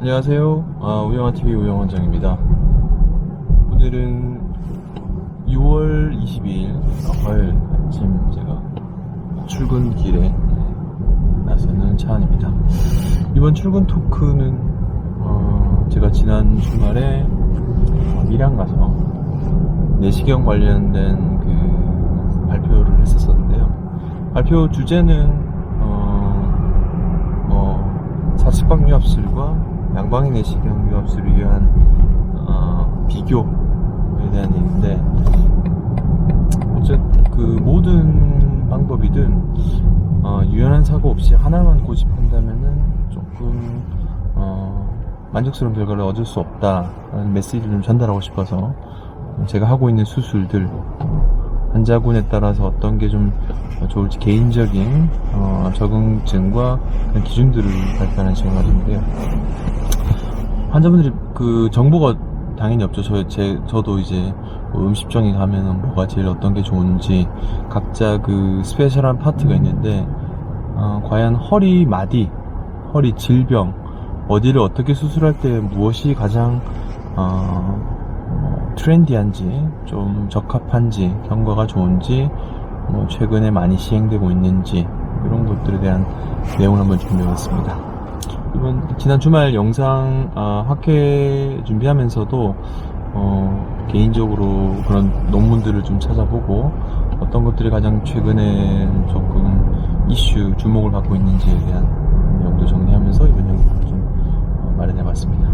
안녕하세요. 아, 우영아TV 우영원장입니다. 오늘은 6월 22일 화요일 아침 제가 출근길에 나서는 차안입니다. 이번 출근 토크는 어, 제가 지난 주말에 어, 밀양 가서 내시경 관련된 그 발표를 했었었는데요. 발표 주제는 어, 뭐 사측방 유압술과 양방의 내시경 유압술을 위한 어, 비교에 대한 얘기인데 어쨌든 그 모든 방법이든 어, 유연한 사고 없이 하나만 고집한다면은 조금 어, 만족스러운 결과를 얻을 수 없다라는 메시지를 좀 전달하고 싶어서 제가 하고 있는 수술들 환자군에 따라서 어떤 게 좀 좋을지 개인적인 어, 적응증과 기준들을 발표하는 시간 가지고요. 환자분들이 그 정보가 당연히 없죠. 저, 제, 저도 이제 뭐 음식점에 가면은 뭐가 제일 어떤 게 좋은지 각자 그 스페셜한 파트가 있는데 어, 과연 허리 마디, 허리 질병 어디를 어떻게 수술할 때 무엇이 가장 어, 뭐 트렌디한지 좀 적합한지 경과가 좋은지 뭐 최근에 많이 시행되고 있는지 이런 것들에 대한 내용을 한번 준비해봤습니다. 이번 지난 주말 영상 아, 학회 준비하면서도 어, 개인적으로 그런 논문들을 좀 찾아보고 어떤 것들이 가장 최근에 조금 이슈 주목을 받고 있는지에 대한 내용도 정리하면서 이번 영상을 좀 어, 마련해봤습니다.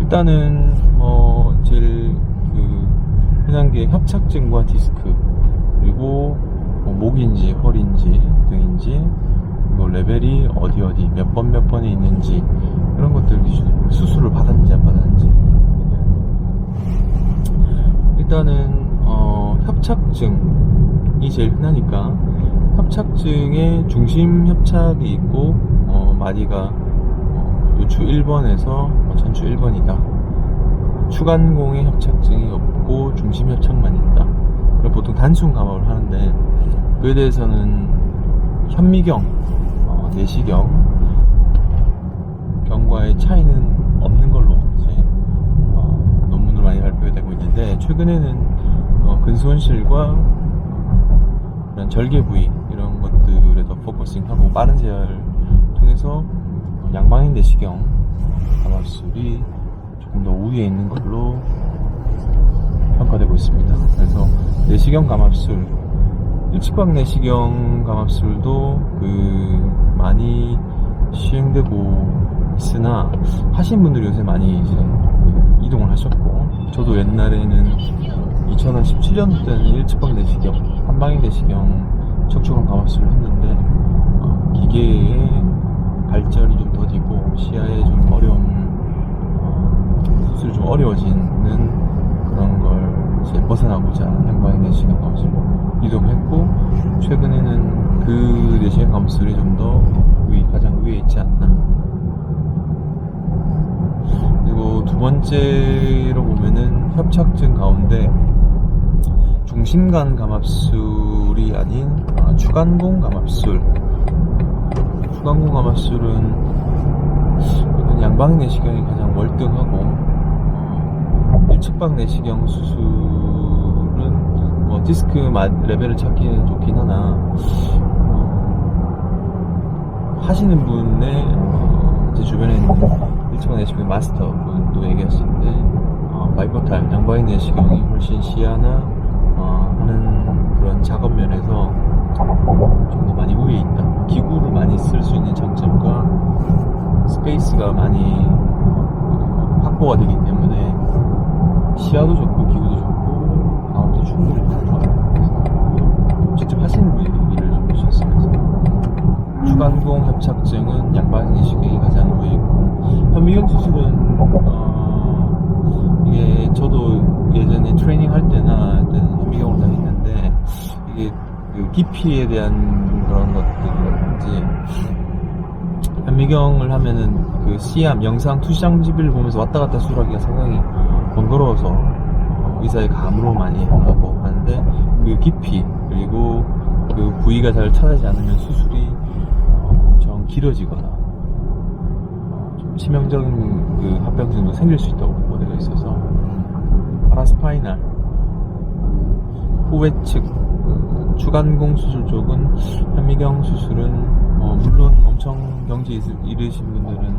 일단은 뭐 제일 그 흔한 게 협착증과 디스크 그리고 뭐 목인지 허리인지 등인지 그리고 레벨이 어디 어디 몇 번 몇 번에 있는지 그런 것들 기준으로 수술을 받았는지 안 받았는지. 일단은 어, 협착증이 제일 흔하니까 협착증에 중심 협착이 있고 어, 마디가 어, 요추 1번에서 전추 1번이다. 추간공의 협착증이 없고 중심 협착만 있다. 보통 단순 감압을 하는데 그에 대해서는 현미경, 어, 내시경 경과의 차이는 없는 걸로 이제 어, 논문으로 많이 발표되고 있는데 최근에는 어, 근손실과 그런 절개 부위 이런 것들에 더 포커싱하고 빠른 제어를 통해서 양방향 내시경 감압술이 조금 더 우위에 있는 걸로 평가되고 있습니다. 그래서 내시경 감압술 일측방 내시경 감압술도 그 많이 시행되고 있으나 하신 분들이 요새 많이 이제 그 이동을 하셨고 저도 옛날에는 2017년도 때는 일측방 내시경 한방향 내시경 척추관 감압술을 했는데 어, 기계의 발전이 좀 더디고 시야에 좀 어려움 어, 수술이 좀 어려워지는 이제 벗어나고자 양방향 내시경 감압술로 이동했고 최근에는 그 내시경 감술이 좀더 가장 위에 있지 않나. 그리고 두 번째로 보면은 협착증 가운데 중심간 감압술이 아닌 아, 추간공 감압술. 추간공 감압술은 양방 내시경이 가장 월등하고 어, 일측방 내시경 수술 은뭐 디스크 마- 레벨을 찾기는 좋긴 하나. 어, 하시는 분의 어, 제 주변에 있는 일찍은 내시경 마스터 분도 얘기하시는데 어, 바이포탈 양방향 내시경이 훨씬 시야나 어, 하는 그런 작업 면에서 좀 더 많이 우위에 있다. 기구를 많이 쓸 수 있는 장점과 스페이스가 많이 어, 확보가 되기 때문에 시야도 좋고 기구도 좋고 충분히 직접 하시는 분이 얘기를 좀 해주셨어요 추간공 협착증은 양방향 내시경이 가장 우위에 있고. 현미경 수술은 어, 이게 저도 예전에 트레이닝 할 때나 때는 현미경을 다 했는데 이게 그 깊이에 대한 그런 것들이라든지 현미경을 하면은 그 시암 영상 투시장지비를 보면서 왔다 갔다 수술하기가 상당히 번거로워서 어, 의사의 감으로 많이 하고 하는데 그 깊이 그리고 그 부위가 잘 찾아지지 않으면 수술이 어, 엄청 길어지거나 어, 좀 치명적인 그 합병증도 생길 수 있다고 보고되어 있어서 파라스파이날 후외 측 그, 추간공 수술 쪽은 현미경 수술은 뭐 물론 엄청 경지 이르신 분들은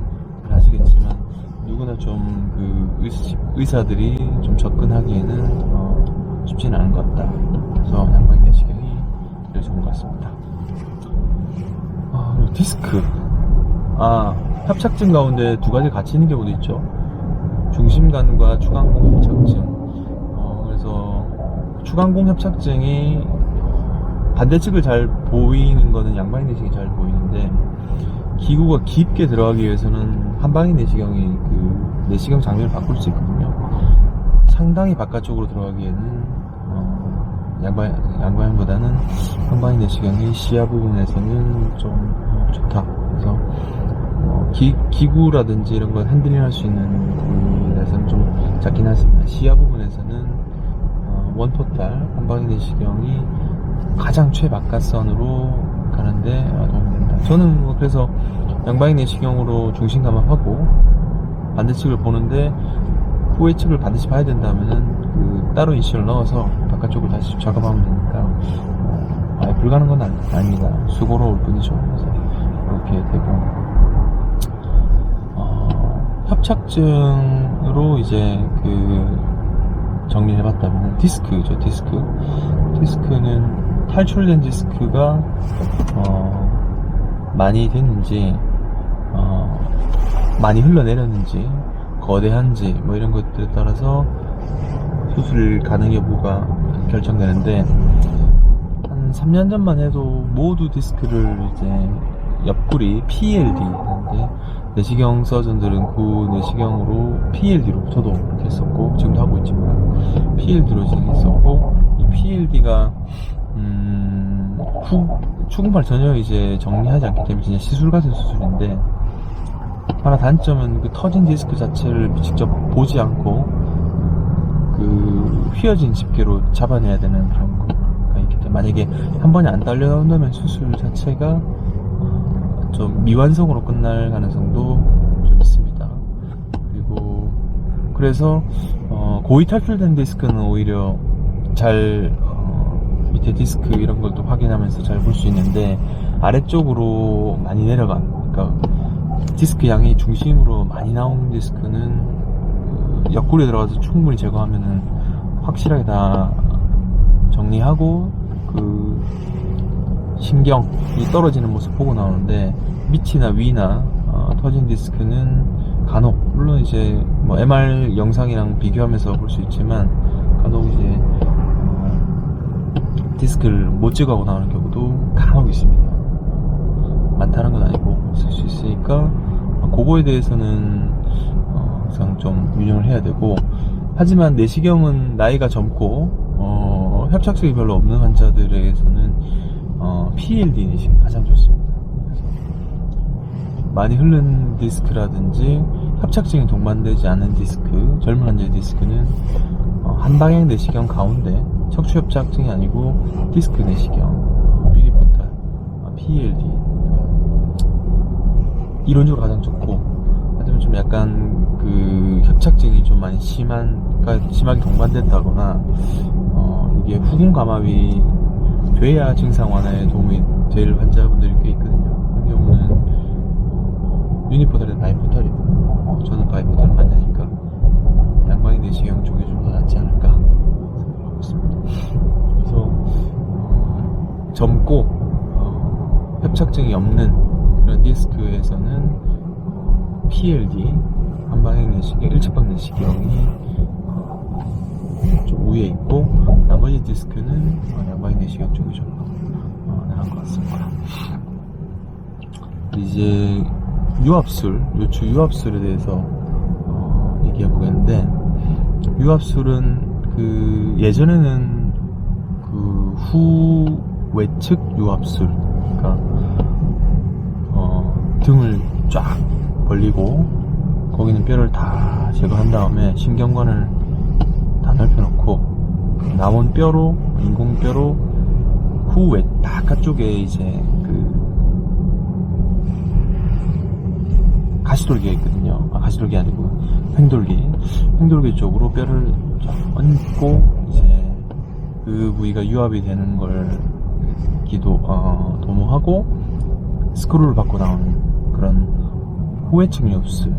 누구나 좀 그 의사들이 좀 접근하기에는 어, 쉽지는 않은 것 같다. 그래서 양방 내시경이 제일 좋은 것 같습니다. 아, 디스크. 아, 협착증 가운데 두 가지 같이 있는 경우도 있죠. 중심간과 추간공 협착증. 어, 그래서 추간공 협착증이 반대측을 잘 보이는 거는 양방인 내시경이 잘 보이는데 기구가 깊게 들어가기 위해서는 한방인 내시경이 그 내시경 장면을 바꿀 수 있거든요. 상당히 바깥쪽으로 들어가기에는 어, 양방 양방인보다는 한방인 내시경이 시야 부분에서는 좀 어, 좋다. 그래서 어, 기, 기구라든지 이런 걸 핸들링 할 수 있는 부분에서는 좀 작긴 하지만 시야 부분에서는 어, 원포탈 한방인 내시경이 가장 최바깥선으로 가는데 어, 도움이 된다. 저는 뭐 그래서 양방인 내시경으로 중심 감압하고 반대측을 보는데 후회 측을 반드시 봐야 된다면은 그 따로 인식을 넣어서 바깥쪽을 다시 작업하면 되니까 어, 아예 불가능한 건 아니, 아닙니다. 수고로울 뿐이죠. 그래서 이렇게 되고 어, 협착증으로 이제 그 정리를 해봤다면 디스크죠 디스크 디스크는 탈출된 디스크가 어, 많이 됐는지 어, 많이 흘러내렸는지 거대한지 뭐 이런 것들에 따라서 수술 가능 여부가 결정되는데 한 3년 전만 해도 모두 디스크를 이제 옆구리 PLD 하는데 내시경 서전들은 그 내시경으로 PLD로 저도 했었고 지금도 하고 있지만 PLD로 진행했었고 이 PLD가 음, 후, 추궁팔 전혀 이제 정리하지 않기 때문에 진짜 시술 같은 수술인데 하나 단점은 그 터진 디스크 자체를 직접 보지 않고 그 휘어진 집게로 잡아내야 되는 그런 거가 있기 때문에 만약에 한 번에 안 딸려 나온다면 수술 자체가 어, 좀 미완성으로 끝날 가능성도 좀 있습니다. 그리고 그래서 어, 고의 탈출된 디스크는 오히려 잘 어, 밑에 디스크 이런 걸 또 확인하면서 잘 볼 수 있는데 아래쪽으로 많이 내려간 그러니까 디스크 양이 중심으로 많이 나온 디스크는 그 옆구리에 들어가서 충분히 제거하면은 확실하게 다 정리하고 그 신경이 떨어지는 모습 보고 나오는데 밑이나 위나 어, 터진 디스크는 간혹 물론 이제 뭐 MR 영상이랑 비교하면서 볼 수 있지만 간혹 이제 어, 디스크를 못 제거하고 나오는 경우도 간혹 있습니다. 많다는 건 아니고 있을 수 있으니까 그거에 대해서는 어, 항상 좀 유념을 해야 되고 하지만 내시경은 나이가 젊고 어, 협착증이 별로 없는 환자들에게서는 어, PLD 내시경 가장 좋습니다. 많이 흐른 디스크라든지 협착증이 동반되지 않은 디스크, 젊은 환자의 디스크는 어, 한 방향 내시경 가운데 척추 협착증이 아니고 디스크 내시경, 유니포탈, PLD 이론적으로 가장 좋고 하지만 좀 약간 그 협착증이 좀 많이 심한 그러니까 심하게 동반됐다거나 어 이게 후궁 감압이 돼야 증상 완화에 도움이 될 환자분들이 꽤 있거든요. 그런 경우는 어, 유니포탈이나 바이포탈이든 어, 저는 바이포탈을 많이 하니까 양방이 내시경 쪽이 좀 더 낫지 않을까 생각하고 있습니다 그래서 어, 젊고 어, 협착증이 없는 그런 디스크에서는 PLD 한방향 내시경, 일측방 내시경이 어, 좀 우위에 있고 나머지 디스크는 어, 양방향 내시경 쪽이 좀 어, 나은 것 같습니다. 이제 유압술, 요추 유압술에 대해서 어, 얘기해 보겠는데 유압술은 그 예전에는 그 후 외측 유압술, 그러니까 등을 쫙 벌리고 거기는 뼈를 다 제거한 다음에 신경관을 다 넓혀놓고 남은 뼈로 인공뼈로 후외 바깥쪽에 이제 그 가시돌기가 있거든요. 아, 가시돌기 아니고 횡돌기. 횡돌기 쪽으로 뼈를 쫙 얹고 이제 그 부위가 유압이 되는 걸 기도 어, 도모하고 스크루를 받고 나오는 그런 후회증 엽스를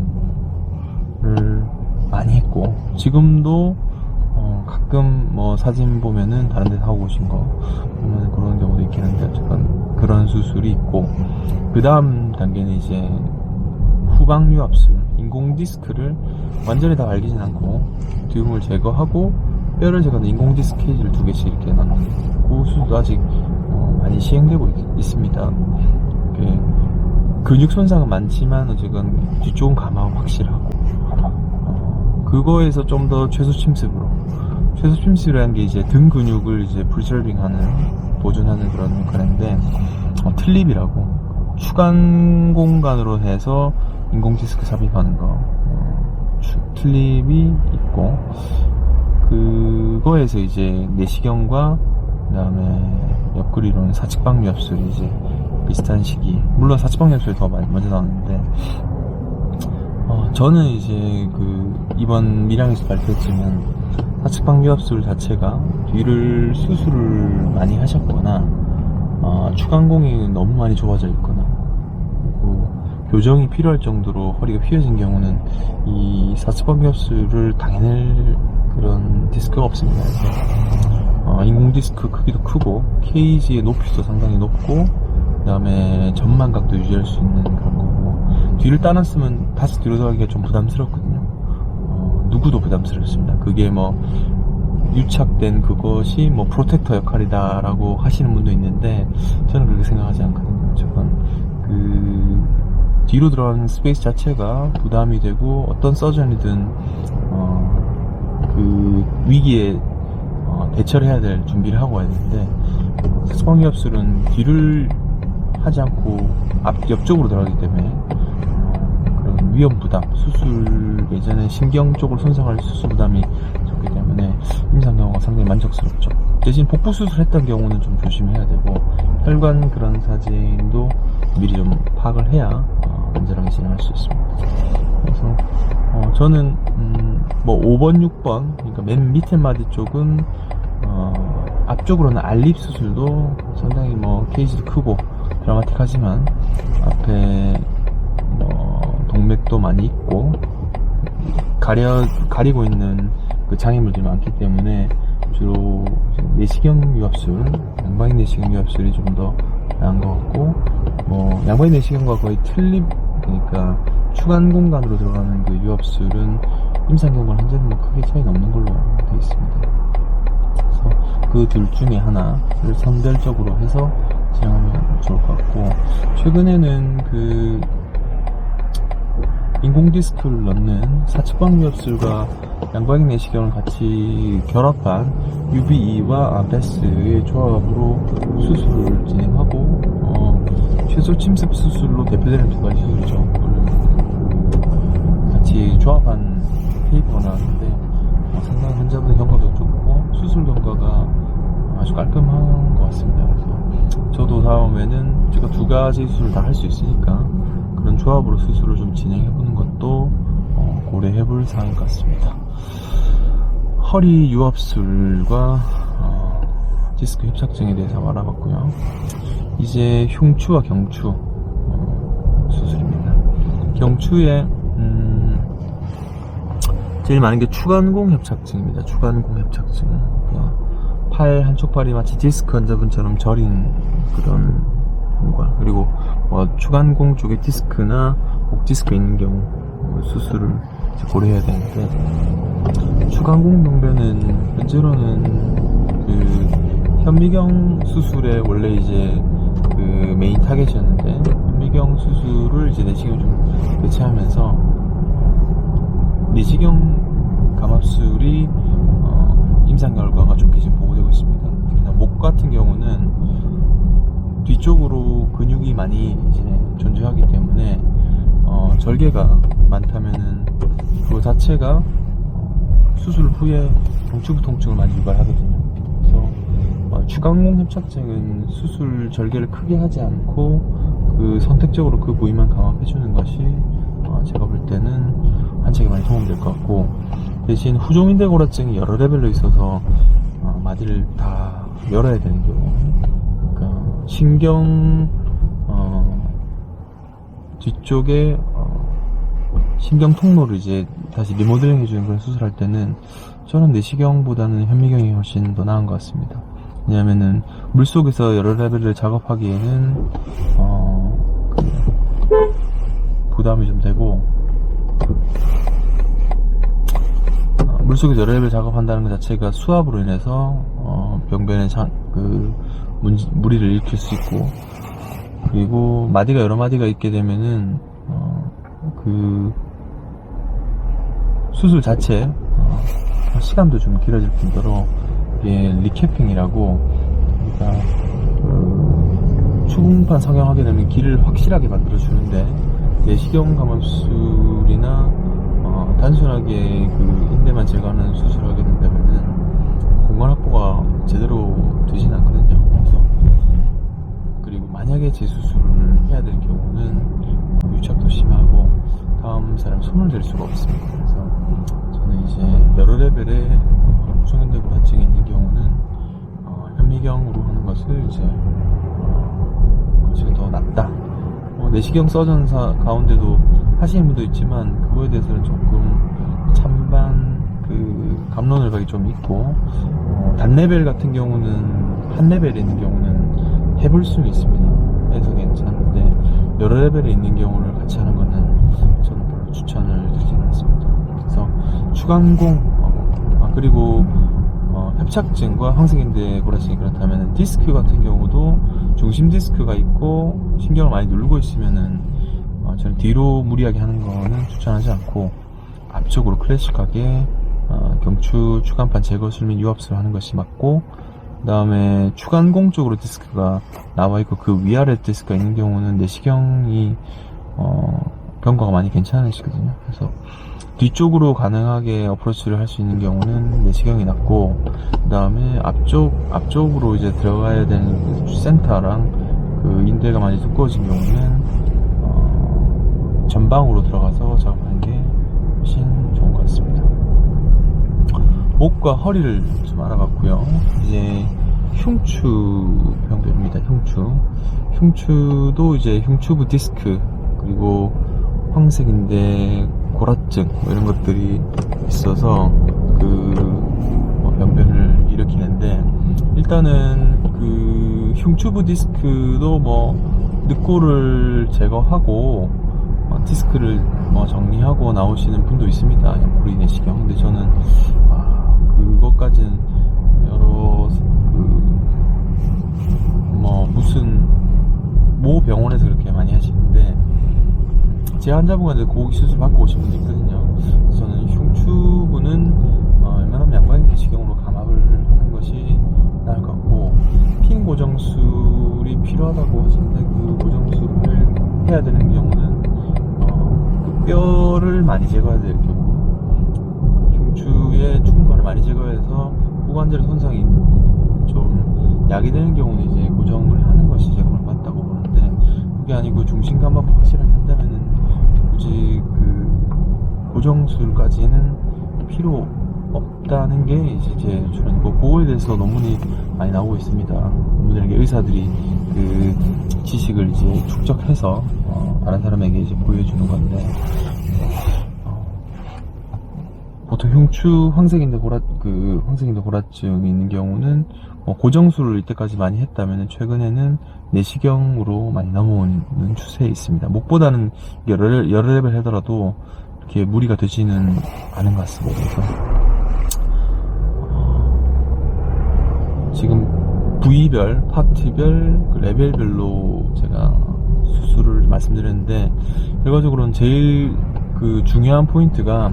많이 했고 지금도 어, 가끔 뭐 사진 보면은 다른 데서 하고 오신 거 보면 그런 경우도 있긴 한데 어쨌든 그런 수술이 있고 그 다음 단계는 이제 후방 유압술 인공 디스크를 완전히 다 갈기진 않고 듀움을 제거하고 뼈를 제거하는 인공 디스크 케이지를 두 개씩 이렇게 넣고 수술도 아직 어, 많이 시행되고 있, 습니다. 근육 손상은 많지만 어쨌든 뒤쪽은 감압은 확실하고 어, 그거에서 좀 더 최소 침습으로 최소 침습이라는 게 이제 등 근육을 이제 프리저빙하는 보존하는 그런 거인데 어, 틀립이라고 추간 공간으로 해서 인공 디스크 삽입하는 거 어, 추- 틀립이 있고 그거에서 이제 내시경과 그다음에 옆구리로는 사측방 엽술이 이제 비슷한 시기 물론 사측방 엽술이 더 많이 먼저 나왔는데 어, 저는 이제 그 이번 밀양에서 발표했지만 사측방 유압술 자체가 뒤를 수술을 많이 하셨거나 어, 추간공이 너무 많이 있거나 그리고 교정이 필요할 정도로 허리가 휘어진 경우는 이 사측방 유압술을 당해낼 그런 디스크가 없습니다. 어, 인공 디스크 크기도 크고 케이지의 높이도 상당히 높고 그 다음에 전만각도 유지할 수 있는 그런 거고 뒤를 따놨으면 다시 뒤로 돌아가기가 좀 부담스럽거든요. 어, 누구도 부담스럽습니다. 그게 뭐 유착된 그것이 뭐 프로텍터 역할이다라고 하시는 분도 있는데 저는 그렇게 생각하지 않거든요. 저건 그 뒤로 들어가는 스페이스 자체가 부담이 되고 어떤 서전이든 어, 그 위기에 어, 대처를 해야 될 준비를 하고 와야 되는데 스방기압술은 뒤를 하지 않고 앞 옆쪽으로 들어가기 때문에 어, 그런 위험 부담 수술 예전에 신경 쪽으로 손상할 수술 부담이 적기 때문에 임상 경우가 상당히 만족스럽죠. 대신 복부 수술했던 경우는 좀 조심해야 되고 혈관 그런 사진도 미리 좀 파악을 해야 어, 안전하게 진행할 수 있습니다. 그래서 어, 저는 음, 뭐 5번, 6번 그러니까 맨 밑에 마디 쪽은 어, 앞쪽으로는 알립 수술도 상당히 뭐 케이지도 크고 드라마틱하지만 앞에 뭐 동맥도 많이 있고 가려 가리고 있는 그 장애물들이 많기 때문에 주로 내시경 유압술, 양방인 내시경 유압술이 좀 더 나은 것 같고 뭐 양방인 내시경과 거의 틀립 그러니까 추간 공간으로 들어가는 그 유압술은 임상 경과는 현재는 뭐 크게 차이가 없는 걸로 되어 있습니다. 그래서 그 둘 중에 하나를 선별적으로 해서 진행하면 좋을 것 같고 최근에는 그 인공 디스크를 넣는 사측방 유압술과 양방향 내시경을 같이 결합한 UBE와 아베스의 조합으로 수술을 진행하고 어, 최소 침습 수술로 대표되는 두 가지 수술이죠. 그 같이 조합한 페이퍼가 나왔는데 어, 상당히 환자분의 경과도 좋고 수술 경과가 아주 깔끔한 것 같습니다. 그래서 저도 다음에는 제가 두 가지 수술을 다 할 수 있으니까 그런 조합으로 수술을 좀 진행해보는 것도 어, 고려해볼 사항인 것 같습니다. 허리 유압술과 어, 디스크 협착증에 대해서 알아봤고요. 이제 흉추와 경추 어, 수술입니다. 경추에 음, 제일 많은 게 추간공 협착증입니다. 추간공 협착증. 팔 한쪽 팔이 마치 디스크 환자분처럼 저린 그런 경우가 그리고 뭐 추간공 쪽에 디스크나 목 디스크 있는 경우 어, 수술을 고려해야 되는데 추간공 병변은 현재로는 그 현미경 수술에 원래 이제 그 메인 타겟이었는데 현미경 수술을 이제 내시경 좀 교체하면서 내시경 감압술이 어, 임상 결과가 좋게 지금 보고되고 있습니다. 목 같은 경우는 뒤쪽으로 근육이 많이 이제 존재하기 때문에 어, 절개가 많다면은 그 자체가 수술 후에 경추부 통증을 많이 유발하거든요. 그래서 어, 추간공 협착증은 수술 절개를 크게 하지 않고 그 선택적으로 그 부위만 감압해주는 것이 어, 어, 제가 볼 때는 환책에 많이 도움이 될것 같고 대신 후종인대 고라증이 여러 레벨로 있어서 어, 마디를 다 열어야 되는 경우 신경 어, 뒤쪽에 어, 신경 통로를 이제 다시 리모델링 해주는 그런 수술할 때는 저는 내시경보다는 현미경이 훨씬 더 나은 것 같습니다. 왜냐면은 물 속에서 여러 레벨을 작업하기에는 어, 그 부담이 좀 되고 어, 물속에서 여러 레벨 작업한다는 것 자체가 수압으로 인해서 어, 병변에 장, 그 문, 무리를 일으킬 수 있고 그리고 마디가 여러 마디가 있게 되면은 어, 그 수술 자체 어, 시간도 좀 길어질 뿐더러 이게 리캐핑이라고 그러니까 그 추궁판 성형하게 되면 길을 확실하게 만들어 주는데 내시경 감압술이나 어, 단순하게 그 인대만 제거하는 수술을 하게 된다면은 공간 확보가 제대로 되진 않거든요. 만약에 재수술을 해야 될 경우는 유착도 심하고 다음 사람 손을 댈 수가 없습니다. 그래서 저는 이제 여러 레벨의 후성인대 고화증이 있는 경우는 어, 현미경으로 하는 것을 이제 어, 것이 더 낫다. 어, 내시경 서전사 가운데도 하시는 분도 있지만 그거에 대해서는 조금 찬반 그 감론을 박이 좀 있고 어, 단레벨 같은 경우는 한 레벨에 있는 경우는 해볼 수는 있습니다. 괜찮은데 여러 레벨에 있는 경우를 같이 하는 거는 저는 별로 추천을 드리지는 않습니다. 그래서 추간공 어, 아, 그리고 어, 협착증과 황색인대 고라증이 그렇다면 디스크 같은 경우도 중심 디스크가 있고 신경을 많이 누르고 있으면은 어, 저는 뒤로 무리하게 하는 거는 추천하지 않고 앞쪽으로 클래식하게 어, 경추 추간판 제거술 및 유압술 하는 것이 맞고 그 다음에 추간공 쪽으로 디스크가 나와 있고 그 위아래 디스크가 있는 경우는 내시경이 어, 경과가 많이 괜찮으시거든요. 그래서 뒤쪽으로 가능하게 어프로치를 할 수 있는 경우는 내시경이 낫고 그 다음에 앞쪽 앞쪽으로 이제 들어가야 되는 그 센터랑 그 인대가 많이 두꺼워진 경우는 어, 전방으로 들어가서 작업하는 게 훨씬 좋은 것 같습니다. 목과 허리를 좀 알아봤고요. 이제 흉추 병변입니다. 흉추. 흉추도 이제 흉추부 디스크 그리고 황색인데 고라증 뭐 이런 것들이 있어서 그 병변을 일으키는데 일단은 그 흉추부 디스크도 뭐 늑골을 제거하고 어, 디스크를 뭐 정리하고 나오시는 분도 있습니다. 옆구리 내시경. 근데 저는 아, 그것까지는 여러 그 뭐 무슨 모 병원에서 그렇게 많이 하시는데 제 환자분한테 고기 수술 받고 오신 분도 있거든요. 저는 흉추부는 어, 웬만하면 양방인 내시경으로 감압을 하는 것이 나을 것 같고 핀 고정술이 필요하다고 하시는데 그 고정술을 해야 되는 경우는 어, 그 뼈를 많이 제거해야 될 경우 흉추의 충분을 많이 제거해서 후관절 손상이 좀 약이 되는 경우는 이제 고정을 하는 것이 제가 맞다고 보는데 그게 아니고 중심감만 확실하게 한다면은 굳이 그 고정술까지는 필요 없다는 게 이제 제 주장이고 그거에 대해서 논문이 많이 나오고 있습니다. 논문이라는 게 의사들이 그 지식을 이제 축적해서 어, 다른 사람에게 이제 보여주는 건데 어, 보통 흉추 황색인대 고라 그 황색인대 고라증이 있는 경우는 어, 고정술을 이때까지 많이 했다면 최근에는 내시경으로 많이 넘어오는 추세에 있습니다. 목보다는 여러, 여러 레벨 하더라도 이렇게 무리가 되지는 않은 것 같습니다. 그래서 어, 지금 부위별, 파트별, 그 레벨별로 제가 수술을 말씀드렸는데 결과적으로는 제일 그 중요한 포인트가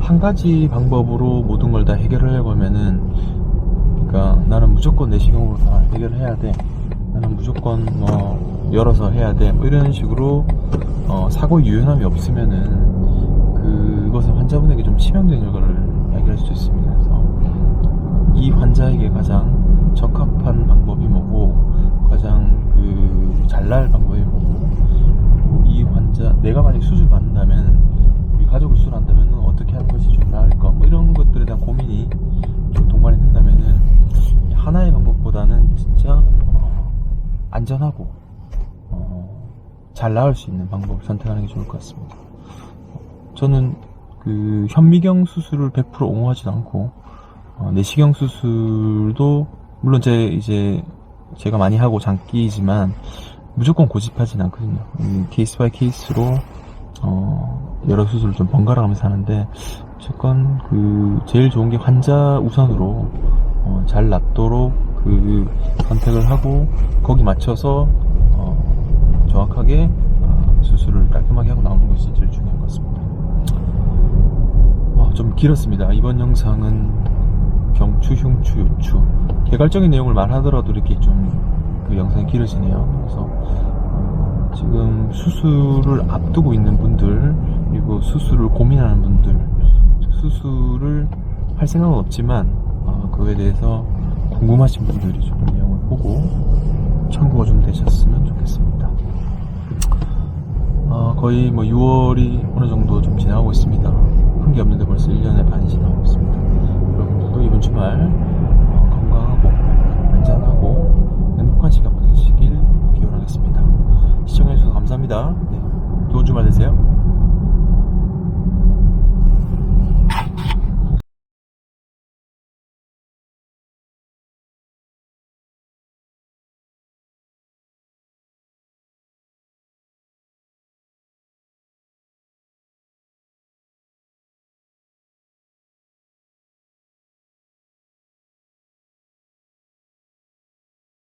한 가지 방법으로 모든 걸 다 해결하려고 하면은 그러니까 나는 무조건 내시경으로 다 해결해야 돼. 나는 무조건 뭐 열어서 해야 돼. 뭐 이런 식으로 어, 사고 유연함이 없으면은 그것은 환자분에게 좀 치명적인 결과를 야기할 수 있습니다. 그래서 이 환자에게 가장 적합한 방법이 뭐고 가장 그 잘 날 방법이 뭐고 이 환자 내가 만약 수술 받는다면 우리 가족을 수술한다면 것이 좀 나을까 뭐 이런 것들에 대한 고민이 좀 동반이 된다면은 하나의 방법보다는 진짜 어, 안전하고 어, 잘 나을 수 있는 방법을 선택하는 게 좋을 것 같습니다. 저는 그 현미경 수술을 100% 옹호하지도 않고 어, 내시경 수술도 물론 제 이제 제가 많이 하고 장기이지만 무조건 고집하진 않거든요. 음, 케이스 바이 케이스로 어, 여러 수술을 좀 번갈아 가면서 하는데 어쨌건 그 제일 좋은 게 환자 우선으로 어, 잘 낫도록 그 선택을 하고 거기 맞춰서 어, 정확하게 어, 수술을 깔끔하게 하고 나오는 것이 제일 중요한 것 같습니다. 와, 좀 길었습니다. 이번 영상은 경추, 흉추, 요추 개괄적인 내용을 말하더라도 이렇게 좀 그 영상이 길어지네요. 그래서 어, 지금 수술을 앞두고 있는 분들 그리고 수술을 고민하는 분들 수술을 할 생각은 없지만 어, 그거에 대해서 궁금하신 분들이 좀 내용을 보고 참고가 좀 되셨으면 좋겠습니다. 어, 거의 뭐 6월이 어느 정도 좀 지나가고 있습니다. 큰 게 없는데 벌써 1년의 반이 지나고 있습니다. 여러분들도 이번 주말 어, 건강하고 안전하고 행복한 시간 보내시길 기원하겠습니다. 시청해주셔서 감사합니다. 네, 좋은 주말 되세요.